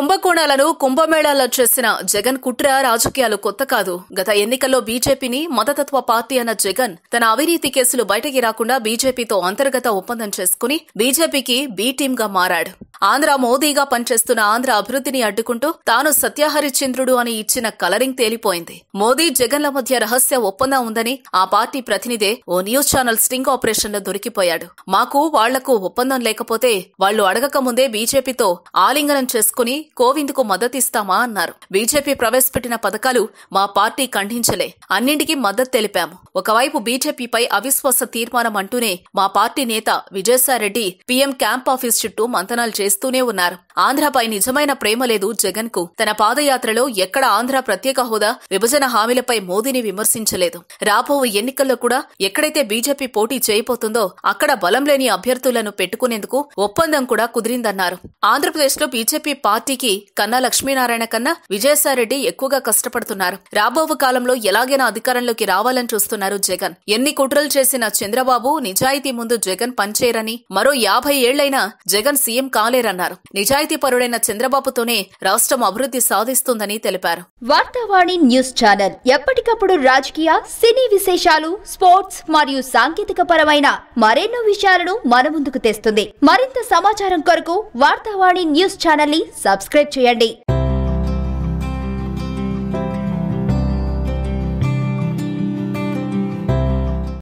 కుంభకోణాలను కుంభమేళాల్లో చేసిన జగన్ కుట్ర రాజకీయాలు కొత్త కాదు. గత ఎన్నికల్లో బీజేపీని మతతత్వ పార్టీ అన్న జగన్ తన అవినీతి కేసులు బయటకి రాకుండా బీజేపీతో అంతర్గత ఒప్పందం చేసుకుని బీజేపీకి బీ టీమ్గా మారాడు. ఆంధ్ర మోదీగా పనిచేస్తున్న ఆంధ్ర అభివృద్ధిని అడ్డుకుంటూ తాను సత్యహరిచంద్రుడు అని ఇచ్చిన కలరింగ్ తేలిపోయింది. మోదీ జగన్ల మధ్య రహస్య ఒప్పందం ఉందని ఆ పార్టీ ప్రతినిధే ఓ న్యూస్ ఛానల్ స్టింగ్ ఆపరేషన్లో దొరికిపోయాడు. మాకు వాళ్ళకు ఒప్పందం లేకపోతే వాళ్ళు అడగక ముందే బీజేపీతో ఆలింగనం చేసుకుని కోవింద్కు మద్దతిస్తామా అన్నారు. బీజేపీ ప్రవేశపెట్టిన పథకాలు మా పార్టీ ఖండించలే. అన్నింటికీ మద్దతు తెలిపాము. ఒకవైపు బీజేపీపై అవిశ్వాస తీర్మానం అంటూనే మా పార్టీ నేత విజయసాయిరెడ్డి పీఎం క్యాంప్ ఆఫీస్ చుట్టూ మంతనాలు చేస్తూనే ఉన్నారు. ఆంధ్రపై నిజమైన ప్రేమ లేదు జగన్కు తన పాదయాత్రలో ఎక్కడ ఆంధ్ర ప్రత్యేక హోదా? విభజన హామీలపై మోదీని విమర్శించలేదు. రాబో ఎన్నికల్లో కూడా ఎక్కడైతే బీజేపీ పోటీ చేయబోతుందో అక్కడ బలం లేని అభ్యర్థులను పెట్టుకునేందుకు ఒప్పందం కూడా కుదిరిందన్నారు. ఆంధ్రప్రదేశ్లో బీజేపీ పార్టీకి కన్నా లక్ష్మీనారాయణ కన్నా విజయసాయిరెడ్డి ఎక్కువగా కష్టపడుతున్నారు. రాబో కాలంలో ఎలాగైనా అధికారంలోకి రావాలని చూస్తున్నారు జగన్. ఎన్ని కుట్రలు చేసిన చంద్రబాబు నిజాయితీ ముందు జగన్ పనిచేయరని మరో యాభై ఏళ్ళైనా జగన్ సీఎం కాలేదు నిజాయితీ పరుడైన చంద్రబాబుతోనే రాష్ట్రం అభివృద్ధి సాధిస్తుందని తెలిపారు. వార్తావాణి న్యూస్ ఛానల్ ఎప్పటికప్పుడు రాజకీయ సినీ విశేషాలు స్పోర్ట్స్ మరియు సాంకేతిక పరమైన మరెన్నో విషయాలను మన ముందుకు తెస్తుంది. మరింత సమాచారం కొరకు వార్తావాణి న్యూస్ ఛానల్ని సబ్స్క్రైబ్ చేయండి.